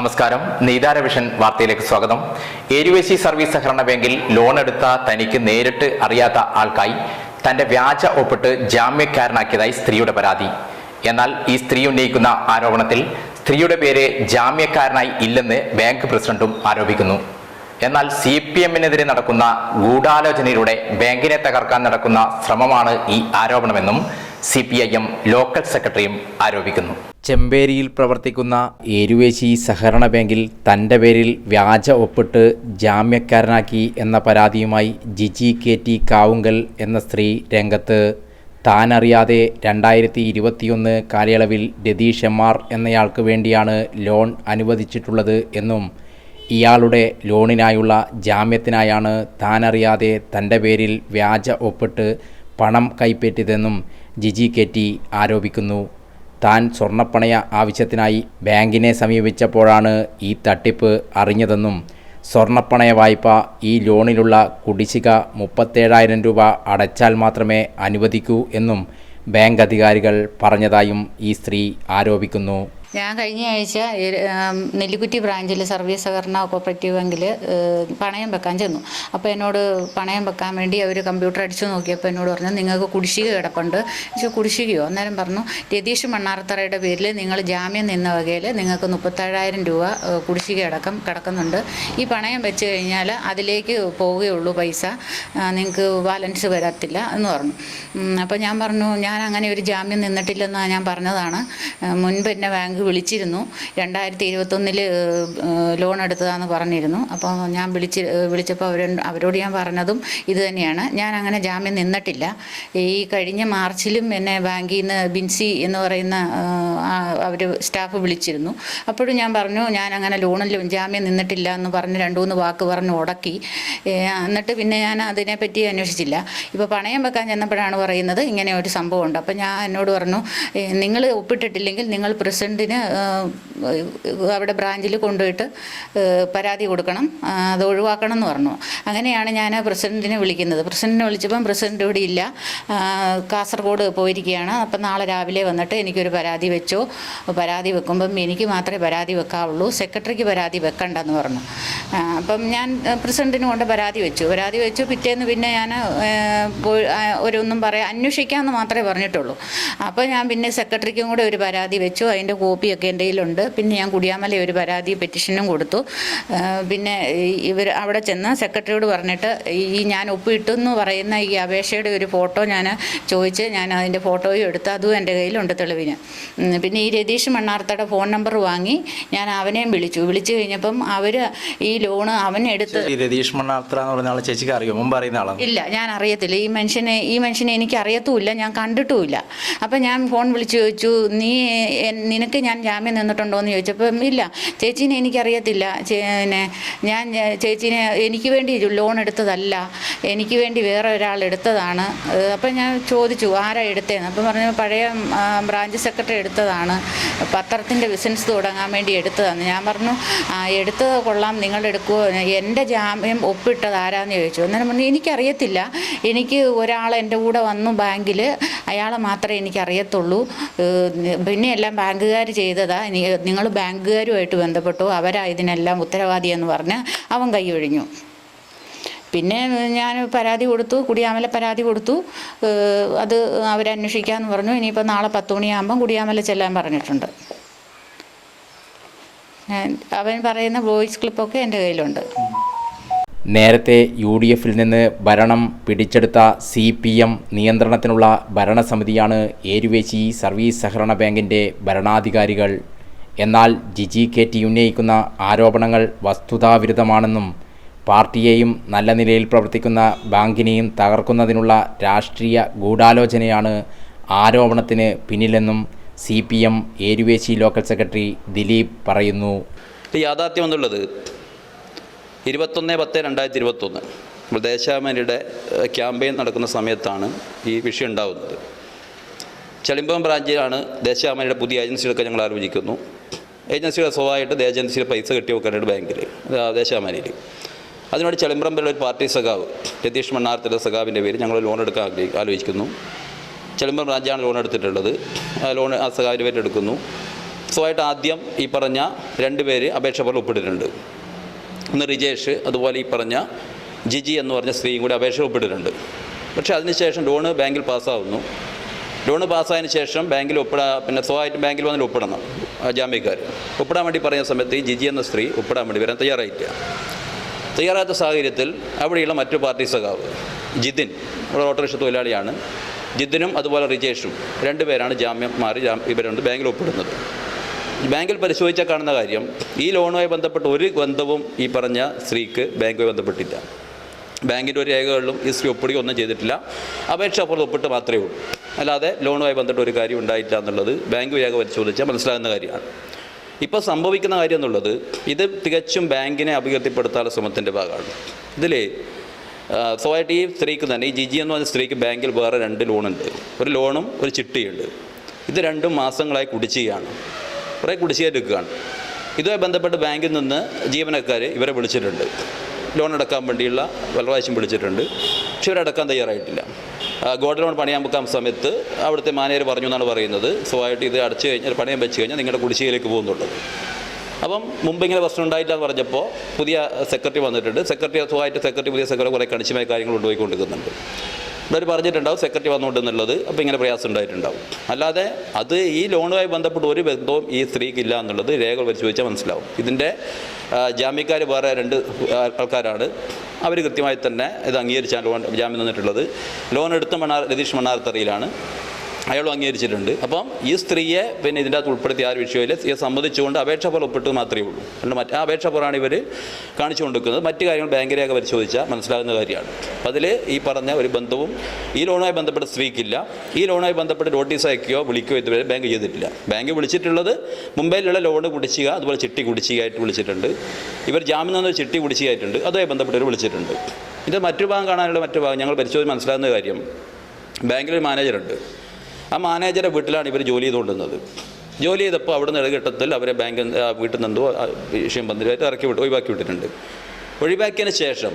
നമസ്കാരം. നീതാര വിഷൻ വാർത്തയിലേക്ക് സ്വാഗതം. എരുവേശി സർവീസ് സഹകരണ ബാങ്കിൽ ലോൺ എടുത്ത തനിക്ക് നേരിട്ട് അറിയാത്ത ആൾക്കായി തന്റെ വ്യാജ ഒപ്പിട്ട് ജാമ്യക്കാരനാക്കിയതായി സ്ത്രീയുടെ പരാതി. എന്നാൽ ഈ സ്ത്രീ ഉന്നയിക്കുന്ന ആരോപണത്തിൽ സ്ത്രീയുടെ പേര് ജാമ്യക്കാരനായി ഇല്ലെന്ന് ബാങ്ക് പ്രസിഡന്റും ആരോപിക്കുന്നു. എന്നാൽ സി പി എമ്മിനെതിരെ നടക്കുന്ന ഗൂഢാലോചനയിലൂടെ ബാങ്കിനെ തകർക്കാൻ നടക്കുന്ന ശ്രമമാണ് ഈ ആരോപണമെന്നും C P I M local സെക്രട്ടറിയും ആരോപിക്കുന്നു. ചെമ്പേരിയിൽ പ്രവർത്തിക്കുന്ന ഏരുവേശി സഹകരണ ബാങ്കിൽ തന്റെ പേരിൽ വ്യാജ ഒപ്പിട്ട് ജാമ്യക്കാരനാക്കി എന്ന പരാതിയുമായി ജിജി കെ ടി കാവുങ്കൽ എന്ന സ്ത്രീ രംഗത്ത് താനറിയാതെ രണ്ടായിരത്തി ഇരുപത്തിയൊന്ന് കാലയളവിൽ രതീഷ് എം ആർ എന്നയാൾക്ക് വേണ്ടിയാണ് ലോൺ അനുവദിച്ചിട്ടുള്ളത് എന്നും ഇയാളുടെ ലോണിനായുള്ള ജാമ്യത്തിനായാണ് താനറിയാതെ തന്റെ പേരിൽ വ്യാജ ഒപ്പിട്ട് പണം കൈപ്പറ്റിയതെന്നും ജിജി ടി ആരോപിക്കുന്നു. താൻ സ്വർണപ്പണയ ആവശ്യത്തിനായി ബാങ്കിനെ സമീപിച്ചപ്പോഴാണ് ഈ തട്ടിപ്പ് അറിഞ്ഞതെന്നും സ്വർണപ്പണയ വായ്പ ഈ ലോണിലുള്ള കുടിശ്ശിക മുപ്പത്തേഴായിരം രൂപ അടച്ചാൽ മാത്രമേ അനുവദിക്കൂ എന്നും ബാങ്ക് അധികാരികൾ പറഞ്ഞതായും ഈ സ്ത്രീ ആരോപിക്കുന്നു. ഞാൻ കഴിഞ്ഞ ആഴ്ച നെല്ലിക്കുറ്റി ബ്രാഞ്ചിൽ സർവീസ് സഹകരണ കോപ്പറേറ്റീവ് ബാങ്കിൽ പണയം വെക്കാൻ ചെന്നു. അപ്പോൾ എന്നോട് പണയം വെക്കാൻ വേണ്ടി അവർ കമ്പ്യൂട്ടർ അടിച്ചു നോക്കിയപ്പോൾ എന്നോട് പറഞ്ഞു നിങ്ങൾക്ക് കുടിശ്ശിക കിടപ്പുണ്ട്. പക്ഷേ കുടിശ്ശികയോ? അന്നേരം പറഞ്ഞു രതീഷ് മണ്ണാർത്തറയുടെ പേരിൽ നിങ്ങൾ ജാമ്യം നിന്ന വകയിൽ നിങ്ങൾക്ക് മുപ്പത്തേഴായിരം രൂപ കുടിശ്ശിക അടക്കം കിടക്കുന്നുണ്ട്. ഈ പണയം വെച്ച് കഴിഞ്ഞാൽ അതിലേക്ക് പോവുകയുള്ളൂ പൈസ നിങ്ങൾക്ക് ബാലൻസ് വരത്തില്ല എന്ന് പറഞ്ഞു. അപ്പോൾ ഞാൻ പറഞ്ഞു ഞാൻ അങ്ങനെ ഒരു ജാമ്യം നിന്നിട്ടില്ലെന്ന് ഞാൻ പറഞ്ഞതാണ്. മുൻപ് എന്നെ ബാങ്ക് വിളിച്ചിരുന്നു. രണ്ടായിരത്തി ഇരുപത്തൊന്നിൽ ലോൺ എടുത്തതാന്ന് പറഞ്ഞിരുന്നു. അപ്പോൾ ഞാൻ വിളിച്ച് വിളിച്ചപ്പോൾ അവർ അവരോട് ഞാൻ പറഞ്ഞതും ഇത് തന്നെയാണ്. ഞാൻ അങ്ങനെ ജാമ്യം നിന്നിട്ടില്ല. ഈ കഴിഞ്ഞ മാർച്ചിലും എന്നെ ബാങ്കിൽ നിന്ന് ബിൻസി എന്ന് പറയുന്ന അവർ സ്റ്റാഫ് വിളിച്ചിരുന്നു. അപ്പോഴും ഞാൻ പറഞ്ഞു ഞാൻ അങ്ങനെ ലോണിൽ ജാമ്യം നിന്നിട്ടില്ല എന്ന് പറഞ്ഞ് രണ്ട് മൂന്ന് വാക്ക് പറഞ്ഞ് ഉടക്കി എന്നിട്ട് പിന്നെ ഞാൻ അതിനെപ്പറ്റി അന്വേഷിച്ചില്ല. ഇപ്പോൾ പണയം വെക്കാൻ ചെന്നപ്പോഴാണ് പറയുന്നത് ഇങ്ങനെ ഒരു സംഭവമുണ്ട്. അപ്പോൾ ഞാൻ എന്നോട് പറഞ്ഞു നിങ്ങൾ ഒപ്പിട്ടിട്ടില്ലെങ്കിൽ നിങ്ങൾ പ്രസിഡന്റിന് അവിടെ ബ്രാഞ്ചിൽ കൊണ്ടുപോയിട്ട് പരാതി കൊടുക്കണം അത് ഒഴിവാക്കണം എന്ന് പറഞ്ഞു. അങ്ങനെയാണ് ഞാൻ പ്രസിഡന്റിനെ വിളിക്കുന്നത്. പ്രസിഡന്റിനെ വിളിച്ചപ്പം പ്രസിഡന്റ് ഇവിടെ ഇല്ല. കാസർഗോഡ് പോയിരിക്കുകയാണ്. അപ്പം നാളെ രാവിലെ വന്നിട്ട് എനിക്കൊരു പരാതി വെച്ചോ? പരാതി വെക്കുമ്പം എനിക്ക് മാത്രമേ പരാതി വെക്കാവുള്ളൂ. സെക്രട്ടറിക്ക് പരാതി വെക്കണ്ടെന്ന് പറഞ്ഞു. അപ്പം ഞാൻ പ്രസിഡന്റിന് കൊണ്ട് പരാതി വെച്ചു. പരാതി വെച്ചു. പിറ്റേന്ന് പിന്നെ ഞാൻ ഒരൊന്നും പറയാം അന്വേഷിക്കാമെന്ന് മാത്രമേ പറഞ്ഞിട്ടുള്ളൂ. അപ്പോൾ ഞാൻ പിന്നെ സെക്രട്ടറിക്കും കൂടെ ഒരു പരാതി വെച്ചു. അതിന്റെ കോപ്പിയൊക്കെ എന്റെ കയ്യിലുണ്ട്. പിന്നെ ഞാൻ കുടിയാമല ഒരു പരാതി പെറ്റീഷനും കൊടുത്തു. പിന്നെ ഇവർ അവിടെ ചെന്ന് സെക്രട്ടറിയോട് പറഞ്ഞിട്ട് ഈ ഞാൻ ഒപ്പിട്ടു എന്ന് പറയുന്ന ഈ അപേക്ഷയുടെ ഒരു ഫോട്ടോ ഞാൻ ചോദിച്ച് ഞാൻ അതിന്റെ ഫോട്ടോയും എടുത്ത് അതും എന്റെ കയ്യിലുണ്ട് തെളിവിന്. പിന്നെ ഈ രതീഷ് മണ്ണാർത്തയുടെ ഫോൺ നമ്പർ വാങ്ങി ഞാൻ അവനെയും വിളിച്ചു. വിളിച്ചു കഴിഞ്ഞപ്പം അവർ ഈ ലോണ് അവൻ എടുത്ത് രതീഷ് മണ്ണാർത്ത എന്ന് പറഞ്ഞ ആളെ ചേച്ചിക്ക് അറിയോ? മുമ്പ് അറിയുന്ന ആളാണ്? ഇല്ല ഞാൻ അറിയത്തില്ല. ഈ മനുഷ്യനെ ഈ മനുഷ്യനെ എനിക്ക് അറിയത്തുമില്ല. ഞാൻ കണ്ടിട്ടുമില്ല. അപ്പം ഞാൻ ഫോൺ വിളിച്ചു ചോദിച്ചു നീ നിനക്ക് ഞാൻ ജാമ്യം നിന്നിട്ടുണ്ടോ എന്ന് ചോദിച്ചപ്പം ഇല്ല. ചേച്ചീനെ എനിക്കറിയത്തില്ല. പിന്നെ ഞാൻ ചേച്ചീനെ എനിക്ക് വേണ്ടി ലോൺ എടുത്തതല്ല. എനിക്ക് വേണ്ടി വേറെ ഒരാൾ എടുത്തതാണ്. അപ്പം ഞാൻ ചോദിച്ചു ആരാ എടുത്തതെന്ന്? അപ്പം പറഞ്ഞു പഴയ ബ്രാഞ്ച് സെക്രട്ടറി എടുത്തതാണ്. പത്രത്തിന്റെ ബിസിനസ് തുടങ്ങാൻ വേണ്ടി എടുത്തതാണ് ഞാൻ പറഞ്ഞു "ആ, എടുത്തത് കൊള്ളാം. നിങ്ങൾ എടുക്കുമോ എന്റെ ജാമ്യം ഒപ്പിട്ടത് ആരാന്ന് ചോദിച്ചു. അന്നേരം പറഞ്ഞു എനിക്കറിയത്തില്ല. എനിക്ക് ഒരാൾ എന്റെ കൂടെ വന്നു ബാങ്കിൽ. അയാളെ മാത്രമേ എനിക്കറിയത്തുള്ളൂ. പിന്നെ എല്ലാം ബാങ്കുകാർ ചെയ്തതാ. നിങ്ങൾ ബാങ്കുകാരുമായിട്ട് ബന്ധപ്പെട്ടു. അവരാ ഇതിനെല്ലാം ഉത്തരവാദി എന്ന് പറഞ്ഞ് അവൻ കൈ ഒഴിഞ്ഞു. പിന്നെ ഞാൻ പരാതി കൊടുത്തു. കുടിയാമല പരാതി കൊടുത്തു. അത് അവരന്വേഷിക്കാമെന്ന് പറഞ്ഞു. ഇനിയിപ്പോൾ നാളെ പത്ത് മണിയാകുമ്പം കുടിയാമല ചെല്ലാൻ പറഞ്ഞിട്ടുണ്ട്. അവൻ പറയുന്ന വോയിസ് ക്ലിപ്പൊക്കെ എന്റെ കയ്യിലുണ്ട്. നേരത്തെ യു ഡി എഫിൽ നിന്ന് ഭരണം പിടിച്ചെടുത്ത സി പി എം നിയന്ത്രണത്തിനുള്ള ഭരണസമിതിയാണ് ഏരുവേശി സർവീസ് സഹകരണ ബാങ്കിന്റെ ഭരണാധികാരികൾ. എന്നാൽ ജിജി കെ ടി ഉന്നയിക്കുന്ന ആരോപണങ്ങൾ വസ്തുതാവിരുദ്ധമാണെന്നും പാർട്ടിയെയും നല്ല നിലയിൽ പ്രവർത്തിക്കുന്ന ബാങ്കിനെയും തകർക്കുന്നതിനുള്ള രാഷ്ട്രീയ ഗൂഢാലോചനയാണ് ആരോപണത്തിന് പിന്നിലെന്നും C P M Eruvessi local secretary Dileep പറയുന്നു. യാഥാർത്ഥ്യം എന്നുള്ളത് ഇരുപത്തൊന്ന് പത്ത് രണ്ടായിരത്തി ഇരുപത്തൊന്ന് നമ്മൾ ദേശാഭിമാനിയുടെ ക്യാമ്പയിൻ നടക്കുന്ന സമയത്താണ് ഈ വിഷയം ഉണ്ടാകുന്നത് ചെളിമ്പം ബ്രാഞ്ചിലാണ് ദേശാഭിമാനിയുടെ പുതിയ ഏജൻസികളൊക്കെ ഞങ്ങൾ ആലോചിക്കുന്നു. ഏജൻസികളെ സ്വഭാവമായിട്ട് ഏജൻസിയിൽ പൈസ കെട്ടി വെക്കാനായിട്ട് ബാങ്കിൽ ദേശാഭിമാനിയിൽ അതിനോട് ചെളിമ്പ്രമ്പിലുള്ള ഒരു പാർട്ടി സഖാവ് രതീഷ് മണ്ണാർത്തിലെ സഖാവിന്റെ പേര് ഞങ്ങൾ ലോൺ എടുക്കാൻ ആലോചിക്കുന്നു. ചെളിമ്പം ബ്രാഞ്ചാണ് ലോൺ എടുത്തിട്ടുള്ളത്. ആ ലോൺ ആ സഖാവിന്റെ പേര് എടുക്കുന്നു. സ്വയമായിട്ട് ആദ്യം ഈ പറഞ്ഞ രണ്ട് പേര് അപേക്ഷ പോലെ ഒപ്പിട്ടിട്ടുണ്ട്. ഒന്ന് റിജേഷ് അതുപോലെ ഈ പറഞ്ഞ ജിജി എന്ന് പറഞ്ഞ സ്ത്രീയും കൂടി അപേക്ഷ ഒപ്പിട്ടിട്ടുണ്ട്. പക്ഷേ അതിനുശേഷം ലോണ് ബാങ്കിൽ പാസ്സാവുന്നു. ലോണ് പാസ്സായതിനു ശേഷം ബാങ്കിൽ ഒപ്പിടാ പിന്നെ സ്വയമായിട്ട് ബാങ്കിൽ വന്നിട്ട് ഒപ്പിടണം ജാമ്യക്കാർ. ഒപ്പിടാൻ വേണ്ടി പറയുന്ന സമയത്ത് ഈ ജിജി എന്ന സ്ത്രീ ഒപ്പിടാൻ വേണ്ടി വരാൻ തയ്യാറായില്ല തയ്യാറാത്ത സാഹചര്യത്തിൽ അവിടെയുള്ള മറ്റു പാർട്ടി സഖാവ് ജിതിൻ ഇവിടെ ഓട്ടോറിക്ഷ തൊഴിലാളിയാണ്. ജിതിനും അതുപോലെ റിജേഷും രണ്ടുപേരാണ് ജാമ്യം മാറി ഇവരുണ്ട് ബാങ്കിൽ ഒപ്പിടുന്നത്. ബാങ്കിൽ പരിശോധിച്ചാൽ കാണുന്ന കാര്യം ഈ ലോണുമായി ബന്ധപ്പെട്ട ഒരു ബന്ധവും ഈ പറഞ്ഞ സ്ത്രീക്ക് ബാങ്കുമായി ബന്ധപ്പെട്ടില്ല. ബാങ്കിന്റെ ഒരു രേഖകളിലും ഈ സ്ത്രീ ഒപ്പിടുകയോ ഒന്നും ചെയ്തിട്ടില്ല. അപേക്ഷ അപ്പുറത്ത് ഒപ്പിട്ട് മാത്രമേ ഉള്ളൂ. അല്ലാതെ ലോണുമായി ബന്ധപ്പെട്ട ഒരു കാര്യം ഉണ്ടായിട്ടില്ല എന്നുള്ളത് ബാങ്ക് രേഖ പരിശോധിച്ചാൽ മനസ്സിലാകുന്ന കാര്യമാണ്. ഇപ്പോൾ സംഭവിക്കുന്ന കാര്യം എന്നുള്ളത് ഇത് തികച്ചും ബാങ്കിനെ അപകീർത്തിപ്പെടുത്താനുള്ള ശ്രമത്തിന്റെ ഭാഗമാണ്. ഇതിൽ സ്വയമായിട്ട് ഈ സ്ത്രീക്ക് തന്നെ ഈ ജിജി എന്ന് പറഞ്ഞ സ്ത്രീക്ക് ബാങ്കിൽ വേറെ രണ്ട് ലോണുണ്ട്. ഒരു ലോണും ഒരു ചിട്ടിയുണ്ട്. ഇത് രണ്ടും മാസങ്ങളായി കുടിശ്ശികയാണ് കുറേ കുടിശ്ശിക എടുക്കുകയാണ്. ഇതുമായി ബന്ധപ്പെട്ട് ബാങ്കിൽ നിന്ന് ജീവനക്കാർ ഇവരെ വിളിച്ചിട്ടുണ്ട്. ലോൺ അടക്കാൻ വേണ്ടിയുള്ള പല പ്രാവശ്യം വിളിച്ചിട്ടുണ്ട്. പക്ഷെ ഇവരടക്കാൻ തയ്യാറായിട്ടില്ല. ഗോൾഡ് ലോൺ പണിയാൻ വെക്കാൻ സമയത്ത് അവിടുത്തെ മാനേജർ പറഞ്ഞു എന്നാണ് പറയുന്നത്. സ്വയമായിട്ട് ഇത് അടച്ചു കഴിഞ്ഞാൽ പണയം വെച്ച് കഴിഞ്ഞാൽ നിങ്ങളുടെ കുടിശ്ശികയിലേക്ക് പോകുന്നുള്ളൂ. അപ്പം മുമ്പ് ഇങ്ങനെ പ്രശ്നം ഉണ്ടായില്ല എന്ന് പറഞ്ഞപ്പോൾ പുതിയ സെക്രട്ടറി വന്നിട്ടുണ്ട്. സെക്രട്ടറി സ്വയമായിട്ട് സെക്രട്ടറി പുതിയ സെക്രട്ടറി കുറേ കണിശമായ കാര്യങ്ങൾ കൊണ്ടുപോയി കൊണ്ടുപോയിക്കൊണ്ടിരിക്കുന്നുണ്ട്. ഇവർ പറഞ്ഞിട്ടുണ്ടാവും സെക്രട്ടറി വന്നുകൊണ്ടെന്നുള്ളത് അപ്പോൾ ഇങ്ങനെ പ്രയാസം ഉണ്ടായിട്ടുണ്ടാവും. അല്ലാതെ അത് ഈ ലോണുമായി ബന്ധപ്പെട്ട് ഒരു ബന്ധവും ഈ സ്ത്രീക്ക് ഇല്ല എന്നുള്ളത് രേഖകൾ പരിശോധിച്ചാൽ മനസ്സിലാവും. ഇതിന്റെ ജാമ്യക്കാർ വേറെ രണ്ട് ആൾക്കാരാണ്. അവർ കൃത്യമായി തന്നെ ഇത് അംഗീകരിച്ചാണ് ലോൺ ജാമ്യം തന്നിട്ടുള്ളത്. ലോൺ എടുത്ത മണ്ണാർ രതീഷ് മണ്ണാർത്തറയിലാണ്. അയാളും അംഗീകരിച്ചിട്ടുണ്ട്. അപ്പം ഈ സ്ത്രീയെ പിന്നെ ഇതിന്റെ അകത്ത് ഉൾപ്പെടുത്തിയ ആ ഒരു വിഷയമില്ല സ്ത്രീയെ സംബന്ധിച്ചുകൊണ്ട് അപേക്ഷ പോലെ ഒപ്പിട്ട് മാത്രമേ ഉള്ളൂ. അല്ല മറ്റ് ആ അപേക്ഷ ഫലമാണ് ഇവർ കാണിച്ചു കൊണ്ടിരിക്കുന്നത്. മറ്റു കാര്യങ്ങൾ ബാങ്ക് രേഖ പരിശോധിച്ചാൽ മനസ്സിലാകുന്ന കാര്യമാണ്. അതിൽ ഈ പറഞ്ഞ ഒരു ബന്ധവും ഈ ലോണുമായി ബന്ധപ്പെട്ട സ്ത്രീക്കില്ല. ഈ ലോണുമായി ബന്ധപ്പെട്ട് നോട്ടീസ് അയക്കുകയോ വിളിക്കുകയോ ഇതുവരെ ബാങ്ക് ചെയ്തിട്ടില്ല. ബാങ്ക് വിളിച്ചിട്ടുള്ളത് മുംബൈയിലുള്ള ലോണ് കുടിച്ചുക അതുപോലെ ചിട്ടി കുടിശ്ശികയായിട്ട് വിളിച്ചിട്ടുണ്ട്. ഇവർ ജാമ്യം തന്നെ ചിട്ടി കുടിശ്ശികയായിട്ടുണ്ട്. അതുമായി ബന്ധപ്പെട്ടവർ വിളിച്ചിട്ടുണ്ട്. ഇത് മറ്റു ഭാഗം കാണാനുള്ള മറ്റു ഭാഗം. ഞങ്ങൾ പരിശോധിച്ച് മനസ്സിലാകുന്ന കാര്യം ബാങ്കിലൊരു മാനേജറുണ്ട്. ആ മാനേജറെ വീട്ടിലാണ് ഇവർ ജോലി ചെയ്തുകൊണ്ടിരുന്നത്. ജോലി ചെയ്തപ്പോൾ അവിടെ നിന്ന് ഇടഘട്ടത്തിൽ അവരെ ബാങ്കിൽ വീട്ടിൽ നിന്നെന്തോ വിഷയം പന്തിരായിട്ട് ഇറക്കി വിട്ട് ഒഴിവാക്കി വിട്ടിട്ടുണ്ട്. ഒഴിവാക്കിയതിന് ശേഷം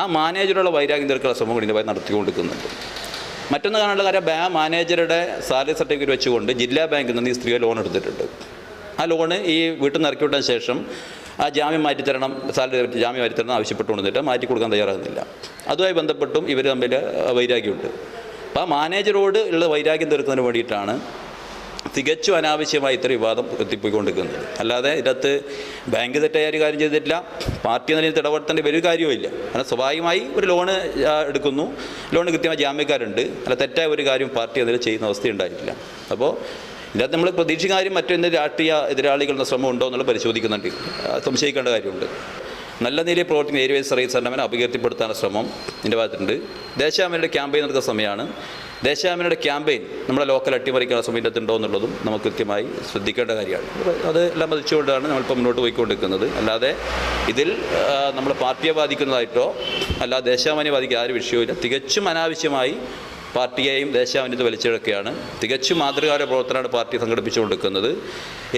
ആ മാനേജറുള്ള വൈരാഗ്യം തീർക്കാനുള്ള ശ്രമം കൂടി ഇതിന്റെ നടത്തിക്കൊണ്ടിരിക്കുന്നുണ്ട്. മറ്റൊന്ന് കാണാനുള്ള കാര്യം ബാ മാനേജറുടെ സാലറി സർട്ടിഫിക്കറ്റ് വെച്ചുകൊണ്ട് ജില്ലാ ബാങ്കിൽ നിന്ന് ഈ സ്ത്രീയെ ലോൺ എടുത്തിട്ടുണ്ട്. ആ ലോണ് ഈ വീട്ടിൽ നിന്ന് ഇറക്കി ശേഷം ആ ജാമ്യം മാറ്റിത്തരണം സാലറി ജാമ്യം മാറ്റിത്തരണം ആവശ്യപ്പെട്ടുകൊണ്ടിട്ട് മാറ്റി കൊടുക്കാൻ തയ്യാറാകുന്നില്ല. അതുമായി ബന്ധപ്പെട്ടും ഇവർ തമ്മിൽ വൈരാഗ്യമുണ്ട്. അപ്പോൾ ആ മാനേജറോട് ഉള്ള വൈരാഗ്യം തീർക്കുന്നതിന് വേണ്ടിയിട്ടാണ് തികച്ചും അനാവശ്യമായി ഇത്ര വിവാദം എത്തിപ്പോയിക്കൊണ്ടിരിക്കുന്നത്. അല്ലാതെ ഇതിനകത്ത് ബാങ്ക് തെറ്റായ ഒരു കാര്യം ചെയ്തിട്ടില്ല. പാർട്ടി നിലയിൽ ഇടപെടേണ്ട ഒരു കാര്യവുമില്ല. കാരണം സ്വാഭാവികമായി ഒരു ലോണ് എടുക്കുന്നു. ലോണ് കൃത്യമായി ജാമ്യക്കാരുണ്ട്. അല്ല തെറ്റായ ഒരു കാര്യം പാർട്ടി അതിൽ ചെയ്യുന്ന അവസ്ഥ ഉണ്ടായിട്ടില്ല അപ്പോൾ ഇതിനകത്ത് നമ്മൾ പ്രതീക്ഷിക്കുന്ന കാര്യം മറ്റൊരു രാഷ്ട്രീയ എതിരാളികളുടെ ശ്രമം ഉണ്ടോ എന്നുള്ളത് പരിശോധിക്കുന്നുണ്ട്. സംശയിക്കേണ്ട കാര്യമുണ്ട്. നല്ല നിലയിൽ പ്രവർത്തിക്കുന്ന ഏരിയ സർവീസ് സെന്റർമാനെ അപകീർത്തിപ്പെടുത്താനുള്ള ശ്രമം ഇതിന്റെ ഭാഗത്തുണ്ട്. ദേശാമനയുടെ ക്യാമ്പയിൻ നടക്കുന്ന സമയമാണ്. ദേശാമനയുടെ ക്യാമ്പയിൻ നമ്മുടെ ലോക്കൽ അട്ടിമറിക്കുന്ന സമയത്തുണ്ടോ എന്നുള്ളതും നമുക്ക് കൃത്യമായി ശ്രദ്ധിക്കേണ്ട കാര്യമാണ്. അത് എല്ലാം മതിച്ചുകൊണ്ടാണ് നമ്മളിപ്പോൾ മുന്നോട്ട് പോയിക്കൊണ്ടിരിക്കുന്നത്. അല്ലാതെ ഇതിൽ നമ്മൾ പാർട്ടിയെ ബാധിക്കുന്നതായിട്ടോ അല്ലാതെ ദേശാമാനെ ബാധിക്കുന്ന ആ ഒരു വിഷയമില്ല തികച്ചും അനാവശ്യമായി പാർട്ടിയെയും ദേശാഭിന്നത്തെ വലിച്ചിഴക്കുകയാണ് തികച്ചും മാതൃകാര പ്രവർത്തനമാണ് പാർട്ടി സംഘടിപ്പിച്ചു കൊടുക്കുന്നത്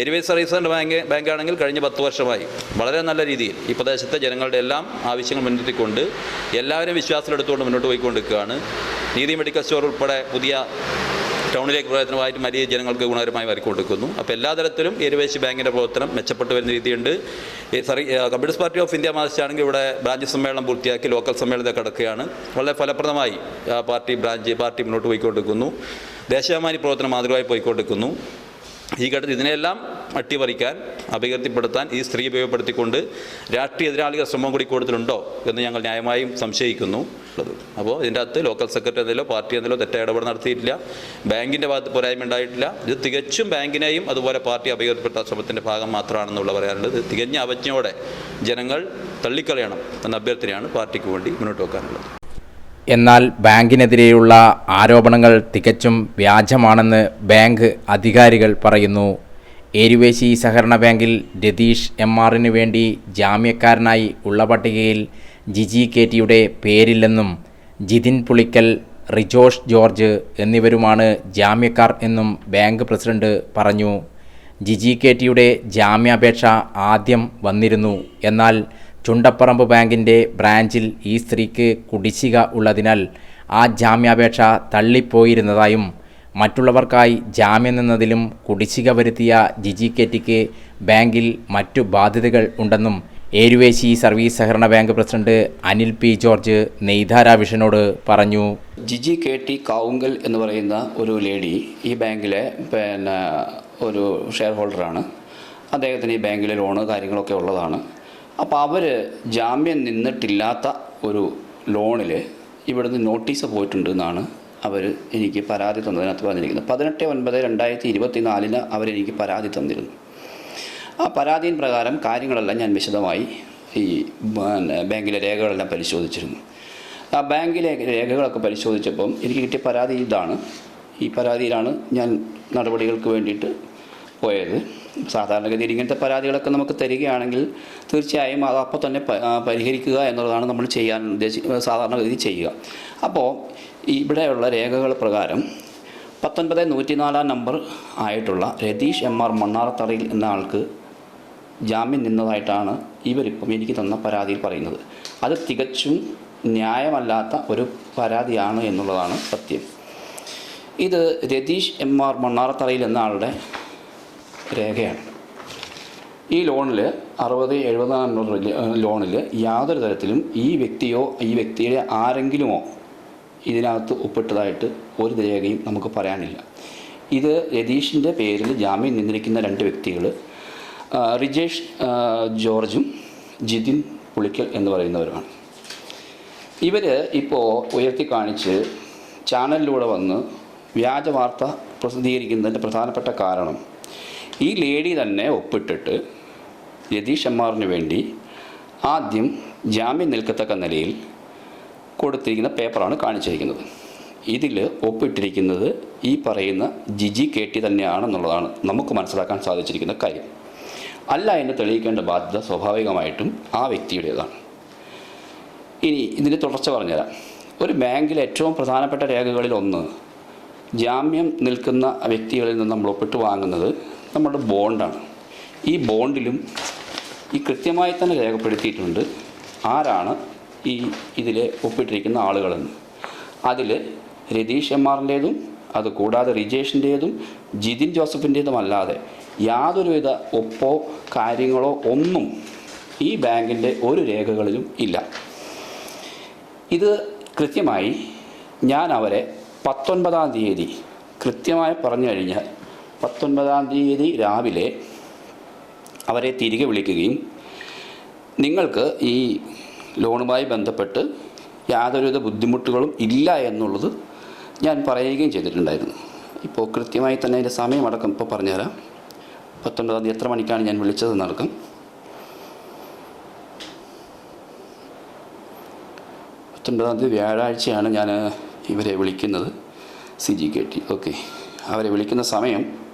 എനിവേ സർവീസ് ബാങ്ക് ബാങ്കാണെങ്കിൽ കഴിഞ്ഞ പത്ത് വർഷമായി വളരെ നല്ല രീതിയിൽ ഈ പ്രദേശത്തെ ജനങ്ങളുടെ എല്ലാം ആവശ്യങ്ങൾ മുൻനിർത്തിക്കൊണ്ട് എല്ലാവരും വിശ്വാസത്തിലെടുത്തുകൊണ്ട് മുന്നോട്ട് പോയിക്കൊണ്ടിരിക്കുകയാണ്. നീതി മെഡിക്കൽ സ്റ്റോർ ഉൾപ്പെടെ പുതിയ ടൗണിലേക്ക് പ്രവർത്തനമായിട്ട് വലിയ ജനങ്ങൾക്ക് ഗുണകരമായി വരിക്കൊടുക്കുന്നു. അപ്പോൾ എല്ലാ തരത്തിലും ഏരുവേശി ബാങ്കിന്റെ പ്രവർത്തനം മെച്ചപ്പെട്ടു വരുന്ന രീതിയുണ്ട്. Sorry sorry communist party of India മാർച്ചാണെങ്കിൽ ഇവിടെ ബ്രാഞ്ച് സമ്മേളനം പൂർത്തിയാക്കി ലോക്കൽ സമ്മേളനത്തെ കിടക്കുകയാണ്. വളരെ ഫലപ്രദമായി പാർട്ടി ബ്രാഞ്ച് പാർട്ടി മുന്നോട്ട് പോയിക്കൊണ്ടിരിക്കുന്നു. ദേശാഭിമാനി പ്രവർത്തനം മാതൃകയായി പോയിക്കൊണ്ടിരിക്കുന്നു. ഈ ഘട്ടത്തിൽ ഇതിനെല്ലാം അട്ടിമറിക്കാൻ അപകീർത്തിപ്പെടുത്താൻ ഈ സ്ത്രീ ഉപയോഗപ്പെടുത്തിക്കൊണ്ട് രാഷ്ട്രീയ എതിരാളികൾ ശ്രമം കൂടി കൂടുതലുണ്ടോ എന്ന് ഞങ്ങൾ ന്യായമായും സംശയിക്കുന്നു. അപ്പോൾ ഇതിന്റെ അകത്ത് ലോക്കൽ സെക്രട്ടറി എന്തെങ്കിലും പാർട്ടി എന്തെങ്കിലും തെറ്റായ ഇടപെടൽ നടത്തിയിട്ടില്ല. ബാങ്കിന്റെ ഭാഗത്ത് പോരായ്മ ഉണ്ടായിട്ടില്ല. ഇത് തികച്ചും ബാങ്കിനെയും അതുപോലെ പാർട്ടി അപകീർത്തിപ്പെടുത്താൻ ശ്രമത്തിന്റെ ഭാഗം മാത്രമാണെന്നുള്ള പറയാനുള്ളത്. തികഞ്ഞ അവജ്ഞയോടെ ജനങ്ങൾ തള്ളിക്കളയണം എന്ന അഭ്യർത്ഥനയാണ് പാർട്ടിക്ക് വേണ്ടി മുന്നോട്ട് വെക്കാനുള്ളത്. എന്നാൽ ബാങ്കിനെതിരെയുള്ള ആരോപണങ്ങൾ തികച്ചും വ്യാജമാണെന്ന് ബാങ്ക് അധികാരികൾ പറയുന്നു. ഏരുവേശി സഹകരണ ബാങ്കിൽ രതീഷ് എം ആറിന് വേണ്ടി ജാമ്യക്കാരനായി ഉള്ള പട്ടികയിൽ ജിജി കെ പേരില്ലെന്നും ജിതിൻ പുളിക്കൽ റിജോഷ് ജോർജ് എന്നിവരുമാണ് ജാമ്യക്കാർ എന്നും ബാങ്ക് പ്രസിഡന്റ് പറഞ്ഞു. ജിജി കെ ടിയുടെ ജാമ്യാപേക്ഷ ആദ്യം വന്നിരുന്നു. എന്നാൽ ചുണ്ടപ്പറമ്പ് ബാങ്കിന്റെ ബ്രാഞ്ചിൽ ഈ സ്ത്രീക്ക് കുടിശ്ശിക ഉള്ളതിനാൽ ആ ജാമ്യാപേക്ഷ തള്ളിപ്പോയിരുന്നതായും മറ്റുള്ളവർക്കായി ജാമ്യം നിന്നതിലും കുടിശ്ശിക വരുത്തിയ ജിജി കെറ്റിക്ക് ബാങ്കിൽ മറ്റു ബാധ്യതകൾ ഉണ്ടെന്നും ഏരുവേശി സർവീസ് സഹകരണ bank president Anil P George Neythara വിഷനോട് പറഞ്ഞു. ജിജി കെ ടി കാവുങ്കൽ എന്ന് പറയുന്ന ഒരു ലേഡി ഈ ബാങ്കിലെ പിന്നെ ഒരു ഷെയർ ഹോൾഡറാണ് അദ്ദേഹത്തിന് ഈ ബാങ്കിലെ ലോണ് കാര്യങ്ങളൊക്കെ ഉള്ളതാണ്. അപ്പോൾ അവർ ജാമ്യം നിന്നിട്ടില്ലാത്ത ഒരു ലോണിൽ ഇവിടുന്ന് നോട്ടീസ് പോയിട്ടുണ്ട് എന്നാണ് അവർ എനിക്ക് പരാതി തന്നതിനകത്ത് പറഞ്ഞിരിക്കുന്നത്. പതിനെട്ട് ഒൻപത് രണ്ടായിരത്തി ഇരുപത്തി നാലിന് അവരെനിക്ക് പരാതി തന്നിരുന്നു. ആ പരാതിയിൻ പ്രകാരം കാര്യങ്ങളെല്ലാം ഞാൻ വിശദമായി ഈ ബാങ്കിലെ രേഖകളെല്ലാം പരിശോധിച്ചിരുന്നു. ആ ബാങ്കിലെ രേഖകളൊക്കെ പരിശോധിച്ചപ്പം എനിക്ക് കിട്ടിയ പരാതി ഇതാണ്. ഈ പരാതിയിലാണ് ഞാൻ നടപടികൾക്ക് വേണ്ടിയിട്ട് പോയത്. സാധാരണഗതിയിൽ ഇങ്ങനത്തെ പരാതികളൊക്കെ നമുക്ക് തരികയാണെങ്കിൽ തീർച്ചയായും അത് അപ്പോൾ തന്നെ പരിഹരിക്കുക എന്നുള്ളതാണ് നമ്മൾ ചെയ്യാൻ ഉദ്ദേശി സാധാരണഗതി ചെയ്യുക. അപ്പോൾ ഇവിടെയുള്ള രേഖകൾ പ്രകാരം പത്തൊൻപത് നൂറ്റിനാലാം നമ്പർ ആയിട്ടുള്ള രതീഷ് എം ആർ മണ്ണാറത്തറയിൽ എന്ന ആൾക്ക് ജാമ്യം നിന്നതായിട്ടാണ് ഇവരിപ്പം എനിക്ക് തന്ന പരാതിയിൽ പറയുന്നത്. അത് തികച്ചും ന്യായമല്ലാത്ത ഒരു പരാതിയാണ് എന്നുള്ളതാണ് സത്യം. ഇത് രതീഷ് എം ആർ മണ്ണാറത്തറയിൽ എന്ന ആളുടെ രേഖയാണ്. ഈ ലോണിൽ അറുപത് എഴുപതാം ലോണിൽ യാതൊരു തരത്തിലും ഈ വ്യക്തിയോ ഈ വ്യക്തിയുടെ ആരെങ്കിലുമോ ഇതിനകത്ത് ഒപ്പിട്ടതായിട്ട് ഒരു രേഖയും നമുക്ക് പറയാനില്ല. ഇത് രതീഷിന്റെ പേരിൽ ജാമ്യം നിന്നിരിക്കുന്ന രണ്ട് വ്യക്തികൾ റിജേഷ് ജോർജും ജിതിൻ പുളിക്കൽ എന്ന് പറയുന്നവരാണ് ഇവർ ഇപ്പോൾ ഉയർത്തി കാണിച്ച് ചാനലിലൂടെ വന്ന് വ്യാജ വാർത്ത പ്രസിദ്ധീകരിക്കുന്നതിന്റെ പ്രധാനപ്പെട്ട കാരണം ഈ ലേഡി തന്നെ ഒപ്പിട്ടിട്ട് രതീഷ് എമ്മാറിന് വേണ്ടി ആദ്യം ജാമ്യം നിൽക്കത്തക്ക നിലയിൽ കൊടുത്തിരിക്കുന്ന പേപ്പറാണ് കാണിച്ചിരിക്കുന്നത്. ഇതിൽ ഒപ്പിട്ടിരിക്കുന്നത് ഈ പറയുന്ന ജിജി കെ ടി തന്നെയാണെന്നുള്ളതാണ് നമുക്ക് മനസ്സിലാക്കാൻ സാധിച്ചിരിക്കുന്ന കാര്യം. അല്ല എന്ന് തെളിയിക്കേണ്ട ബാധ്യത സ്വാഭാവികമായിട്ടും ആ വ്യക്തിയുടേതാണ്. ഇനി ഇതിന്റെ തുടർച്ച പറഞ്ഞുതരാം. ഒരു ബാങ്കിലെ ഏറ്റവും പ്രധാനപ്പെട്ട രേഖകളിൽ ഒന്ന് ജാമ്യം നിൽക്കുന്ന വ്യക്തികളിൽ നിന്ന് നമ്മൾ ഒപ്പിട്ട് വാങ്ങുന്നത് നമ്മുടെ ബോണ്ടാണ്. ഈ ബോണ്ടിലും ഈ കൃത്യമായി തന്നെ രേഖപ്പെടുത്തിയിട്ടുണ്ട് ആരാണ് ഈ ഇതിലെ ഒപ്പിട്ടിരിക്കുന്ന ആളുകളെന്ന്. അതിൽ രതീഷ് എം ആറിന്റേതും അത് കൂടാതെ റിജേഷിന്റേതും ജിതിൻ ജോസഫിന്റേതും അല്ലാതെ യാതൊരുവിധ ഒപ്പോ കാര്യങ്ങളോ ഒന്നും ഈ ബാങ്കിന്റെ ഒരു രേഖകളിലും ഇല്ല. ഇത് കൃത്യമായി ഞാൻ അവരെ പത്തൊൻപതാം തീയതി കൃത്യമായി പറഞ്ഞു കഴിഞ്ഞാൽ പത്തൊൻപതാം തീയതി രാവിലെ അവരെ തിരികെ വിളിക്കുകയും നിങ്ങൾക്ക് ഈ ലോണുമായി ബന്ധപ്പെട്ട് യാതൊരുവിധ ബുദ്ധിമുട്ടുകളും ഇല്ല എന്നുള്ളത് ഞാൻ പറയുകയും ചെയ്തിട്ടുണ്ടായിരുന്നു. ഇപ്പോൾ കൃത്യമായി തന്നെ അതിന്റെ സമയമടക്കം ഇപ്പോൾ പറഞ്ഞുതരാം. പത്തൊൻപതാം തീയതി എത്ര മണിക്കാണ് ഞാൻ വിളിച്ചതെന്നടക്കം പത്തൊൻപതാം തീയതി വ്യാഴാഴ്ചയാണ് ഞാൻ ഇവരെ വിളിക്കുന്നത്. C G K T. Okay. അവരെ വിളിക്കുന്ന സമയം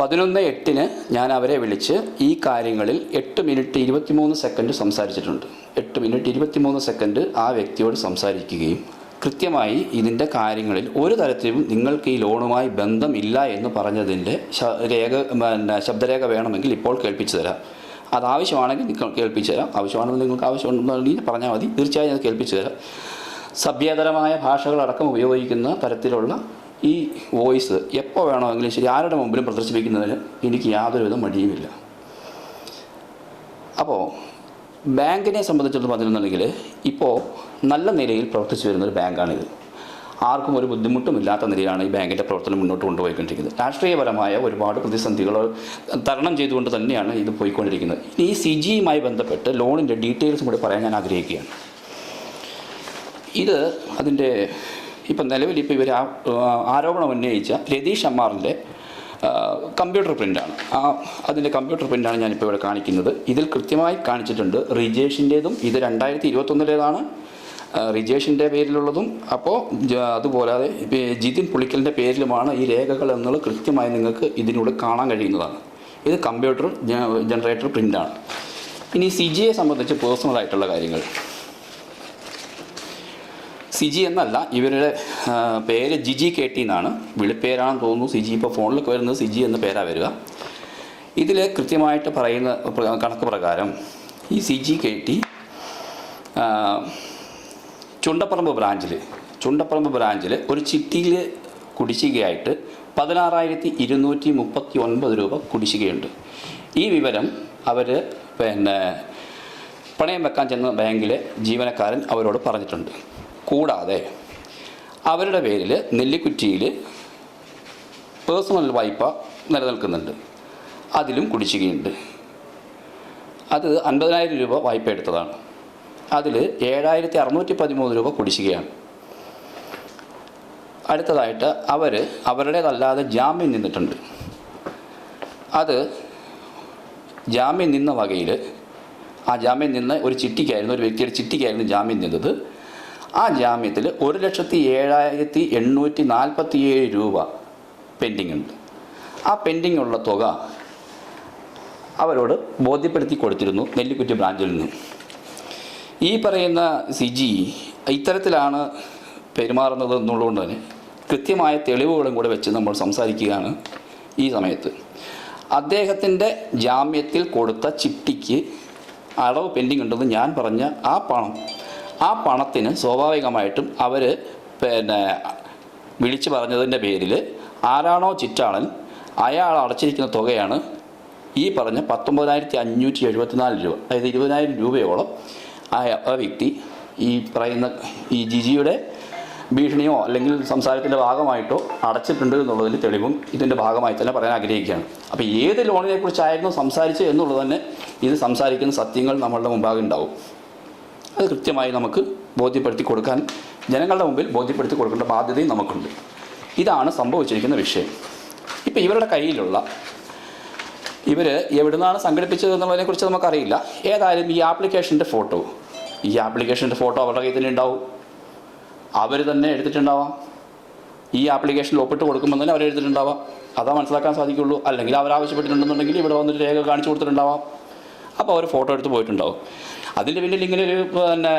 പതിനൊന്ന് എട്ടിന് ഞാൻ അവരെ വിളിച്ച് ഈ കാര്യങ്ങളിൽ എട്ട് മിനിറ്റ് ഇരുപത്തിമൂന്ന് സെക്കൻഡ് സംസാരിച്ചിട്ടുണ്ട്. എട്ട് മിനിറ്റ് ഇരുപത്തിമൂന്ന് സെക്കൻഡ് ആ വ്യക്തിയോട് സംസാരിക്കുകയും കൃത്യമായി ഇതിന്റെ കാര്യങ്ങളിൽ ഒരു തരത്തിലും നിങ്ങൾക്ക് ഈ ലോണുമായി ഇല്ല എന്ന് പറഞ്ഞതിന്റെ രേഖ പിന്നെ ശബ്ദരേഖ വേണമെങ്കിൽ ഇപ്പോൾ കേൾപ്പിച്ചു തരാം. അത് ആവശ്യമാണെങ്കിൽ നിങ്ങൾ കേൾപ്പിച്ചു തരാം. ആവശ്യമാണെങ്കിൽ നിങ്ങൾക്ക് ആവശ്യമുണ്ടെന്നുണ്ടെങ്കിൽ പറഞ്ഞാൽ മതി. തീർച്ചയായും അത് കേൾപ്പിച്ചു തരാം. സഭ്യതരമായ ഭാഷകളടക്കം ഉപയോഗിക്കുന്ന തരത്തിലുള്ള ഈ വോയിസ് എപ്പോൾ വേണമെങ്കിലും ശരി ആരുടെ മുമ്പിലും പ്രദർശിപ്പിക്കുന്നതിന് എനിക്ക് യാതൊരുവിധ മടിയുമില്ല. അപ്പോൾ ബാങ്കിനെ സംബന്ധിച്ചിടത്തോളം പറഞ്ഞിരുന്നുണ്ടെങ്കിൽ ഇപ്പോൾ നല്ല നിലയിൽ പ്രവർത്തിച്ചു വരുന്നൊരു ബാങ്കാണിത്. ആർക്കും ഒരു ബുദ്ധിമുട്ടുമില്ലാത്ത നിലയിലാണ് ഈ ബാങ്കിന്റെ പ്രവർത്തനം മുന്നോട്ട് കൊണ്ടുപോയിക്കൊണ്ടിരിക്കുന്നത്. രാഷ്ട്രീയപരമായ ഒരുപാട് പ്രതിസന്ധികൾ തരണം ചെയ്തുകൊണ്ട് തന്നെയാണ് ഇത് പോയിക്കൊണ്ടിരിക്കുന്നത്. ഇനി ഈ സി ജിയുമായി ബന്ധപ്പെട്ട് ലോണിന്റെ ഡീറ്റെയിൽസും കൂടി പറയാൻ ഞാൻ ആഗ്രഹിക്കുകയാണ്. ഇത് അതിന്റെ ഇപ്പം നിലവിൽ ഇപ്പോൾ ഇവർ ആരോപണം ഉന്നയിച്ച രതീഷ് അമ്മാറിന്റെ കമ്പ്യൂട്ടർ പ്രിന്റാണ്. ആ അതിന്റെ കമ്പ്യൂട്ടർ പ്രിന്റാണ് ഞാനിപ്പോൾ ഇവിടെ കാണിക്കുന്നത്. ഇതിൽ കൃത്യമായി കാണിച്ചിട്ടുണ്ട് റിജേഷിന്റേതും ഇത് രണ്ടായിരത്തി ഇരുപത്തൊന്നിലേതാണ് റിജേഷിന്റെ പേരിലുള്ളതും. അപ്പോൾ അതുപോലെ ജിതിൻ പുളിക്കലിന്റെ പേരിലുമാണ് ഈ രേഖകൾ എന്നുള്ളത് കൃത്യമായി നിങ്ങൾക്ക് ഇതിനോട് കാണാൻ കഴിയുന്നതാണ്. ഇത് കമ്പ്യൂട്ടർ ജനറേറ്റർ പ്രിന്റാണ്. ഇനി സി ജിയെ സംബന്ധിച്ച് പേഴ്സണലായിട്ടുള്ള കാര്യങ്ങൾ. സിജി എന്നല്ല ഇവരുടെ പേര് ജിജി കെ ടി എന്നാണ്. വിളിപ്പേരാണെന്ന് തോന്നുന്നു സിജി. ഇപ്പോൾ ഫോണിലൊക്കെ വരുന്നത് സിജി എന്ന പേരാണ് വരിക. ഇതിൽ കൃത്യമായിട്ട് പറയുന്ന പ്ര- കണക്ക് പ്രകാരം ഈ സിജി കെ ടി ചുണ്ടപ്പറമ്പ് ബ്രാഞ്ചിൽ ചുണ്ടപ്പറമ്പ് ബ്രാഞ്ചിൽ ഒരു ചിട്ടിയിൽ കുടിശ്ശികയായിട്ട് പതിനാറായിരത്തി ഇരുന്നൂറ്റി മുപ്പത്തി ഒൻപത് രൂപ കുടിശ്ശികയുണ്ട്. ഈ വിവരം അവർ പിന്നെ പണയം വെക്കാൻ ചെന്ന ബാങ്കിലെ ജീവനക്കാരൻ അവരോട് പറഞ്ഞിട്ടുണ്ട്. കൂടാതെ അവരുടെ പേരിൽ നെല്ലിക്കുറ്റിയിൽ പേഴ്സണൽ വായ്പ നിലനിൽക്കുന്നുണ്ട്. അതിലും കുടിശ്ശികയുണ്ട്. അത് അൻപതിനായിരം രൂപ വായ്പ എടുത്തതാണ്. അതിൽ ഏഴായിരത്തി അറുന്നൂറ്റി പതിമൂന്ന് രൂപ കുടിശ്ശികയാണ്. അടുത്തതായിട്ട് അവർ അവരുടേതല്ലാതെ ജാമ്യം നിന്നിട്ടുണ്ട്. അത് ജാമ്യം നിന്ന വകയിൽ ആ ജാമ്യം നിന്ന ഒരു ചിട്ടിക്കായിരുന്നു ഒരു വ്യക്തിയുടെ ചിട്ടിക്കായിരുന്നു ജാമ്യം നിന്നത്. ആ ജാമ്യത്തിൽ ഒരു ലക്ഷത്തി ഏഴായിരത്തി എണ്ണൂറ്റി നാൽപ്പത്തി ഏഴ് രൂപ പെൻഡിങ് ഉണ്ട്. ആ പെൻഡിങ് ഉള്ള തുക അവരോട് ബോധ്യപ്പെടുത്തി കൊടുത്തിരുന്നു നെല്ലിക്കുറ്റി ബ്രാഞ്ചിൽ നിന്ന്. ഈ പറയുന്ന സിജി ഇത്തരത്തിലാണ് പെരുമാറുന്നത് എന്നുള്ളതുകൊണ്ട് തന്നെ കൃത്യമായ തെളിവുകളും കൂടെ വെച്ച് നമ്മൾ സംസാരിക്കുകയാണ് ഈ സമയത്ത്. അദ്ദേഹത്തിന്റെ ജാമ്യത്തിൽ കൊടുത്ത ചിട്ടിക്ക് അളവ് പെൻഡിങ് ഉണ്ടെന്ന് ഞാൻ പറഞ്ഞ ആ പണം ആ പണത്തിന് സ്വാഭാവികമായിട്ടും അവർ പിന്നെ വിളിച്ചു പറഞ്ഞതിന്റെ പേരിൽ ആരാണോ ചിറ്റാളൻ അയാൾ അടച്ചിരിക്കുന്ന തുകയാണ് ഈ പറഞ്ഞ പത്തൊമ്പതിനായിരത്തി അഞ്ഞൂറ്റി എഴുപത്തിനാല് രൂപ. അതായത് ഇരുപതിനായിരം രൂപയോളം ആ വ്യക്തി ഈ പറയുന്ന ഈ ജിജിയുടെ ഭീഷണിയോ അല്ലെങ്കിൽ സംസാരത്തിന്റെ ഭാഗമായിട്ടോ അടച്ചിട്ടുണ്ട് എന്നുള്ളതിൽ തെളിവും ഇതിന്റെ ഭാഗമായി തന്നെ പറയാൻ ആഗ്രഹിക്കുകയാണ്. അപ്പോൾ ഏത് ലോണിനെക്കുറിച്ചായിരുന്നു സംസാരിച്ചത് എന്നുള്ളത് തന്നെ ഇത് സംസാരിക്കുന്ന സത്യങ്ങൾ നമ്മളുടെ മുമ്പാകെ ഉണ്ടാവും. അത് കൃത്യമായി നമുക്ക് ബോധ്യപ്പെടുത്തി കൊടുക്കാൻ ജനങ്ങളുടെ മുമ്പിൽ ബോധ്യപ്പെടുത്തി കൊടുക്കേണ്ട ബാധ്യതയും നമുക്കുണ്ട്. ഇതാണ് സംഭവിച്ചിരിക്കുന്ന വിഷയം. ഇപ്പോൾ ഇവരുടെ കയ്യിലുള്ള ഇവർ എവിടുന്നാണ് സംഘടിപ്പിച്ചത് എന്നുള്ളതിനെക്കുറിച്ച് നമുക്കറിയില്ല. ഏതായാലും ഈ ആപ്ലിക്കേഷന്റെ ഫോട്ടോ ഈ ആപ്ലിക്കേഷന്റെ ഫോട്ടോ അവരുടെ കയ്യിൽ തന്നെ ഉണ്ടാവും. അവർ തന്നെ എടുത്തിട്ടുണ്ടാവാം. ഈ ആപ്ലിക്കേഷനിൽ ഒപ്പിട്ട് കൊടുക്കുമ്പോൾ തന്നെ അവർ എഴുതിയിട്ടുണ്ടാവാം അതാ മനസ്സിലാക്കാൻ സാധിക്കുള്ളൂ. അല്ലെങ്കിൽ അവർ ആവശ്യപ്പെട്ടിട്ടുണ്ടെന്നുണ്ടെങ്കിൽ ഇവിടെ വന്നിട്ട് രേഖ കാണിച്ചു കൊടുത്തിട്ടുണ്ടാവാം. അപ്പോൾ അവർ ഫോട്ടോ എടുത്ത് പോയിട്ടുണ്ടാവും. അതിന്റെ പിന്നിൽ ഇങ്ങനെ ഒരു പിന്നെ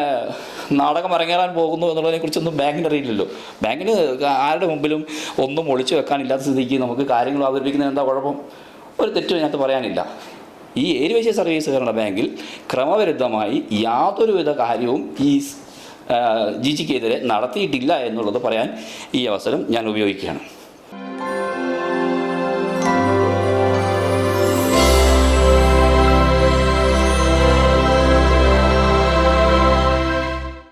നാടകം അരങ്ങേറാൻ പോകുന്നു എന്നുള്ളതിനെക്കുറിച്ചൊന്നും ബാങ്കിന് അറിയില്ലല്ലോ. ബാങ്കിന് ആരുടെ മുമ്പിലും ഒന്നും ഒളിച്ചു വെക്കാനില്ലാത്ത സ്ഥിതിക്ക് നമുക്ക് കാര്യങ്ങൾ അവതരിപ്പിക്കുന്നതിന് എന്താ കുഴപ്പം? ഒരു തെറ്റും അതിനകത്ത് പറയാനില്ല. ഈ ഏരുവേശ്യ സർവീസ് ബാങ്കിൽ ക്രമവിരുദ്ധമായി യാതൊരുവിധ കാര്യവും ഈ ജിജിക്കെതിരെ നടത്തിയിട്ടില്ല എന്നുള്ളത് പറയാൻ ഈ അവസരം ഞാൻ ഉപയോഗിക്കുകയാണ്.